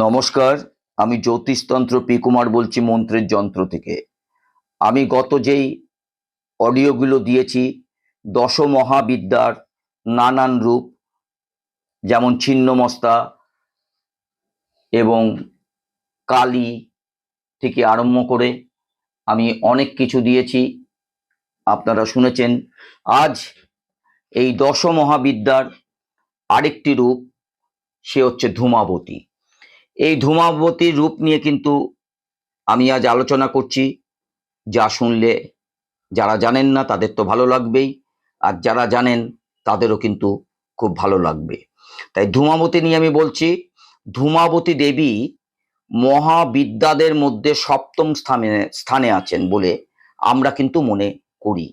নমস্কার, আমি জ্যোতিষতন্ত্র পি কুমার বলছি মন্ত্রের যন্ত্র থেকে। আমি গত যেই অডিওগুলো দিয়েছি দশ মহাবিদ্যার নানান রূপ, যেমন ছিন্নমস্তা এবং কালী থেকে আরম্ভ করে আমি অনেক কিছু দিয়েছি, আপনারা শুনেছেন। আজ এই দশ মহাবিদ্যার আরেকটি রূপ, সে হচ্ছে ধূমাবতী। এই ধূমাবতীর রূপ নিয়ে কিন্তু আমি আজ আলোচনা করছি। যা শুনলে যারা জানেন না, তাদের তো ভালো লাগবেই। আর যারা জানেন, তাদেরও কিন্তু খুব ভালো লাগবে। তাই ধূমাবতী নিয়ে আমি বলছি, ধূমাবতী দেবী মহাবিদ্যাদের মধ্যে সপ্তম স্থানে স্থানে আছেন বলে আমরা কিন্তু মনে করি।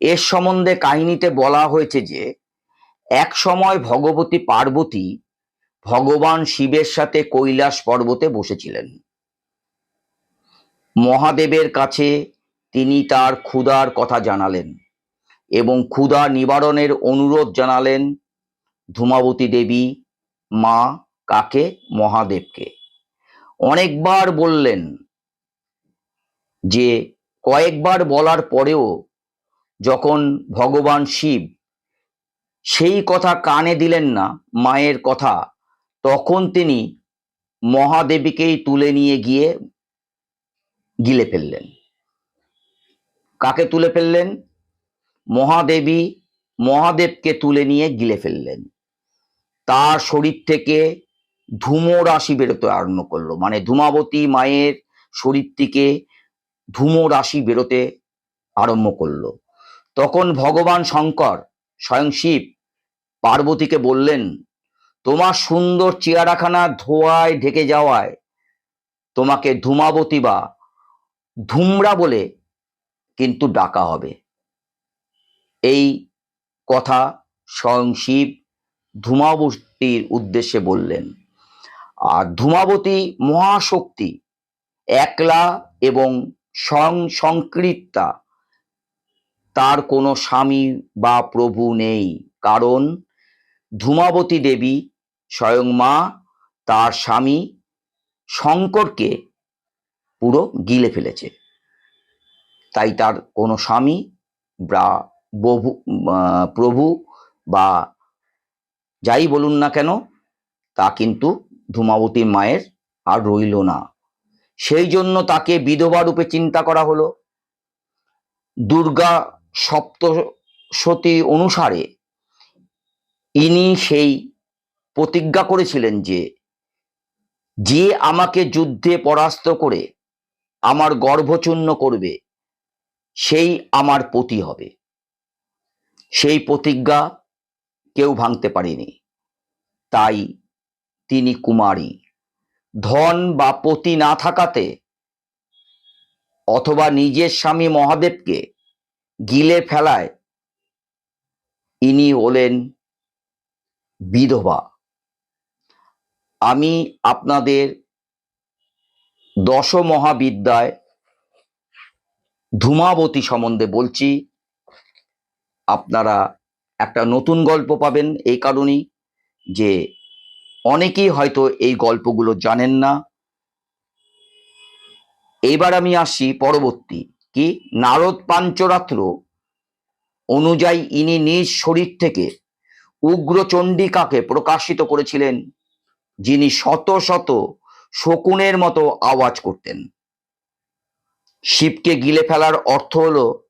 এর সম্বন্ধে কাহিনীতে বলা হয়েছে যে, এক সময় ভগবতী পার্বতী ভগবান শিবের সাথে কৈলাস পর্বতে বসেছিলেন। মহাদেবের কাছে তিনি তার ক্ষুধার কথা জানালেন এবং ক্ষুধা নিবারণের অনুরোধ জানালেন ধূমাবতী দেবী, মা, কাকে? মহাদেবকে। অনেকবার বললেন যে, কয়েকবার বলার পরেও যখন ভগবান শিব সেই কথা কানে দিলেন না, মায়ের কথা তখন তিনি মহাদেবীকেই তুলে নিয়ে গিয়ে গিলে ফেললেন। কাকে তুলে ফেললেন? মহাদেবী মহাদেবকে তুলে নিয়ে গিলে ফেললেন। তার শরীর থেকে ধূমো রাশি বেরোতে আরম্ভ করল। মানে ধূমাবতী মায়ের শরীর থেকে ধূমো রাশি বেরোতে আরম্ভ করল। তখন ভগবান শঙ্কর স্বয়ং শিব পার্বতীকে বললেন তোমার সুন্দর চেয়ারাখানা ধোয়ায় ঢেকে যাওয়ায় তোমাকে ধূমাবতী বা ধুমরা বলে কিন্তু ডাকা হবে। এই কথা স্বয়ং শিব ধূমাবতীর উদ্দেশ্যে বললেন। আর ধূমাবতী মহাশক্তি একলা এবং স্বয়ং সংকৃতা তার কোনো স্বামী বা প্রভু নেই। কারণ ধূমাবতী দেবী স্বয়ং মা, তার স্বামী শঙ্করকে পুরো গিলে ফেলেছে। তাই তার কোনো স্বামী বা বহু প্রভু বা যাই বলুন না কেন, তা কিন্তু ধূমাবতী মায়ের আর রইল না। সেই জন্য তাকে বিধবা রূপে চিন্তা করা হলো। দুর্গা সপ্তশতী অনুসারে ইনি সেই প্রতিজ্ঞা করেছিলেন যে যে আমাকে যুদ্ধে পরাস্ত করে আমার গর্ভচূর্ণ করবে, সেই আমার পতি হবে। সেই প্রতিজ্ঞা কেউ ভাঙতে পারেনি। তাই তিনি কুমারী। ধন বা পতি না থাকাতে অথবা নিজের স্বামী মহাদেবকে গিলে ফেলায়, ইনি হলেন বিধবা। আমি আপনাদের দশ মহাবিদ্যায় ধূমাবতী সম্বন্ধে বলছি, আপনারা একটা নতুন গল্প পাবেন এই কারণেই যে অনেকেই হয়তো এই গল্পগুলো জানেন না। এবার আমি আসি পরবর্তী, কি? নারদ পাঞ্চরাত্র অনুযায়ী ইনি নিজ শরীর থেকে উগ্র চণ্ডিকাকে প্রকাশিত করেছিলেন। যিনি শত শত শকুনের মতো আওয়াজ করতেন। শিবকে গিলে ফেলার অর্থ হলো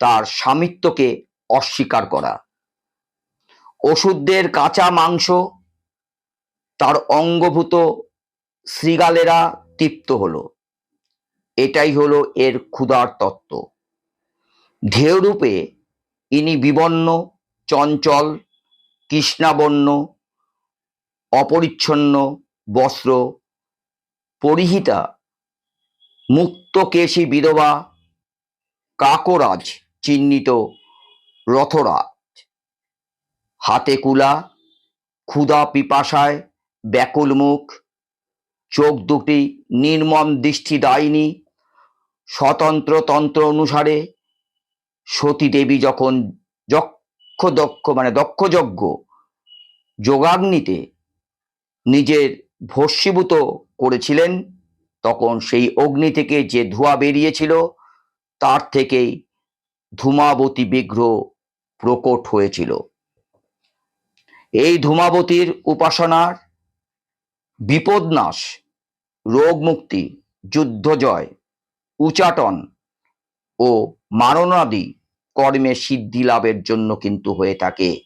তার স্বামিত্বকে অস্বীকার করা। ওষুধদের কাঁচা মাংস, তার অঙ্গভূত শৃগালেরা তৃপ্ত হলো। এটাই হলো এর ক্ষুধার তত্ত্ব। ঢেউরূপে ইনি বিবন্ন চঞ্চল, কৃষ্ণাবর্ণ অপরিচ্ছন্ন, বস্ত্র, পরিহিতা মুক্তকেশী বিধবা, কাকরাজ চিহ্নিত রথরাজ। হাতে কুলা, ক্ষুধা পিপাসায় ব্যাকুল মুখ, চোখ দুটি নির্মম দৃষ্টি দায়নি, স্বতন্ত্র তন্ত্র অনুসারে সতী দেবী যখন যক্ষ দক্ষ মানে দক্ষযজ্ঞ যোগাগ্নিতে নিজের ভস্মীভূত করেছিলেন, তখন সেই অগ্নি থেকে যে ধোঁয়া বেরিয়েছিল, তার থেকেই ধূমাবতী বিগ্রহ প্রকট হয়েছিল। এই ধূমাবতীর উপাসনার বিপদনাশ রোগ মুক্তি যুদ্ধ জয় উচাটন ও মারণাদি কর্মে সিদ্ধি লাভের জন্য কিন্তু হয়ে থাকে।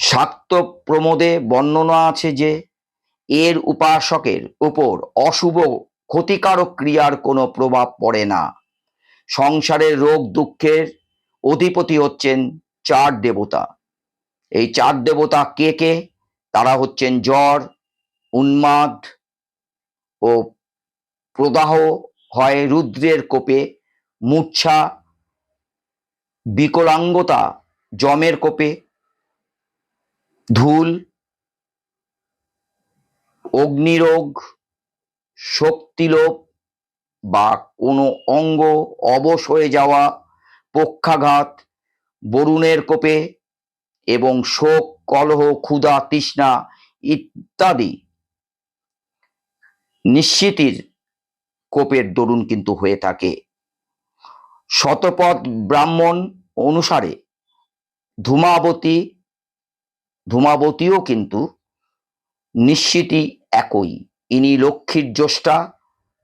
শাক্ত প্রমোদে বর্ণনা আছে যে, এর উপাসকের উপর অশুভ ক্ষতিকারক ক্রিয়ার কোনো প্রভাব পড়ে না। সংসারের রোগ দুঃখের অধিপতি হচ্ছেন চার দেবতা। এই চার দেবতা কে কে? তারা হচ্ছেন জ্বর, উন্মাদ ও প্রদাহ হয় রুদ্রের কোপে, মূর্ছা, বিকলাঙ্গতা জমের কোপে ধুল, অগ্নিরোগ শক্তিলোপ বা কোনো অঙ্গ অবশ হয়ে যাওয়া, পক্ষাঘাত, বরুণের কোপে এবং শোক, কলহ, ক্ষুধা, তৃষ্ণা ইত্যাদি নিশ্চিতির কোপের দরুন কিন্তু হয়ে থাকে। শতপথ ব্রাহ্মণ অনুসারে ধূমাবতী ধূমাবতীও কিন্তু নিশ্চিতই একই। ইনি লক্ষ্মীর জ্যেষ্ঠা,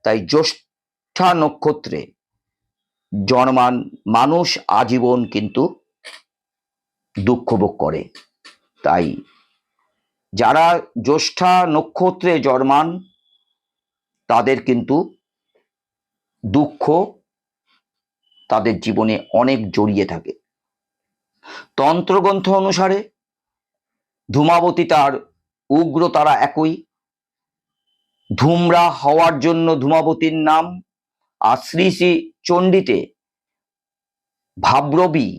তাই জ্যেষ্ঠা নক্ষত্রে জন্মান মানুষ আজীবন কিন্তু দুঃখ ভোগ করে। তাই যারা জ্যেষ্ঠা নক্ষত্রে জন্মান, তাদের কিন্তু দুঃখ তাদের জীবনে অনেক জড়িয়ে থাকে। তন্ত্রগ্রন্থ অনুসারে ধূমাবতী তার উগ্র তারা একই। ধূমরা হওয়ার জন্য ধূমাবতীর নাম। আর শ্রী শ্রী চণ্ডীতে ভাব্রবী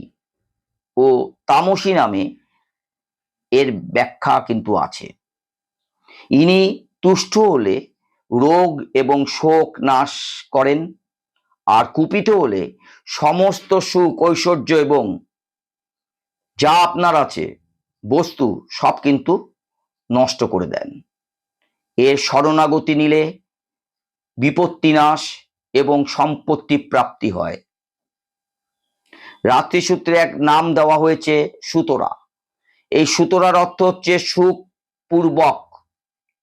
ও তামসী নামে এর ব্যাখ্যা কিন্তু আছে। ইনি তুষ্ট হলে রোগ এবং শোক নাশ করেন, আর কুপিত হলে সমস্ত সুখ ঐশ্বর্য এবং যা আপনার আছে বস্তু সব কিন্তু নষ্ট করে দেন। এর শরণাগতি নিলে বিপত্তি নাশ এবং সম্পত্তি প্রাপ্তি হয়। রাত্রিসূত্রে এক নাম দেওয়া হয়েছে সুতরা। এই সুতরার অর্থ হচ্ছে সুখ পূর্বক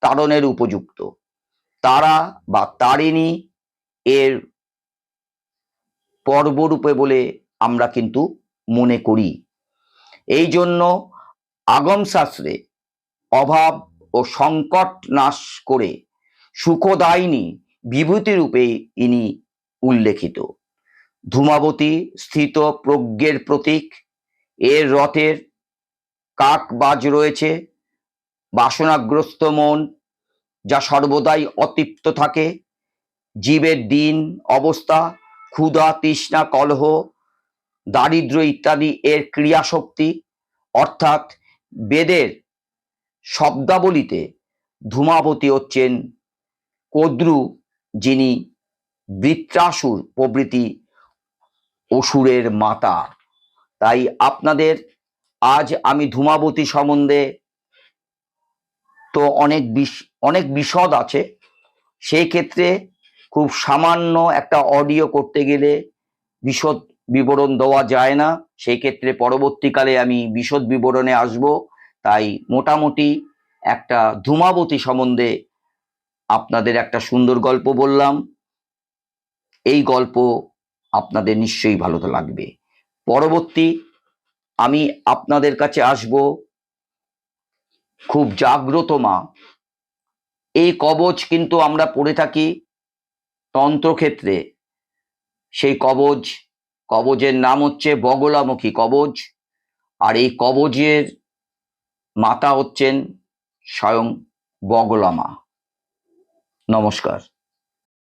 তাড়নের উপযুক্ত। তারা বা তারিণী এর পর্বরূপে বলে আমরা কিন্তু মনে করি। এই জন্য আগম শাস্ত্রে অভাব ও সংকট নাশ করে সুখদায়িনী বিভূতি রূপে ইনি উল্লেখিত। ধূমাবতী স্থিত প্রজ্ঞের প্রতীক, এর রথের কাক বাজ রয়েছে, বাসনাগ্রস্ত মন, যা সর্বদাই অতৃপ্ত থাকে, জীবের দিন, অবস্থা, ক্ষুধা, তৃষ্ণা, কলহ দারিদ্র ইত্যাদি এর ক্রিয়াশক্তি, অর্থাৎ বেদের শব্দাবলিতে ধূমাবতী হচ্ছেন কদ্রু, যিনি বৃত্রাসুর প্রভৃতি অসুরের মাতা। তাই আপনাদের আজ আমি ধূমাবতী সম্বন্ধে তো অনেক বিষ, অনেক বিশদ আছে। সেই ক্ষেত্রে খুব সামান্য একটা অডিও করতে গেলে বিশদ বিবরণ দেওয়া যায় না। সেই ক্ষেত্রে পরবর্তীকালে আমি বিশদ বিবরণে আসব। তাই মোটামুটি একটা ধূমাবতী সম্বন্ধে আপনাদের একটা সুন্দর গল্প বললাম। এই গল্প আপনাদের নিশ্চয়ই ভালো তো লাগবে। পরবর্তী আমি আপনাদের কাছে আসব। খুব জাগ্রত মা। এই কবচ কিন্তু আমরা পড়ে থাকি তন্ত্রক্ষেত্রে। সেই কবজ কবজের নাম হচ্ছে বগলামুখী কবজ আর এই কবজের মাতা হচ্ছেন স্বয়ং বগলামা। নমস্কার।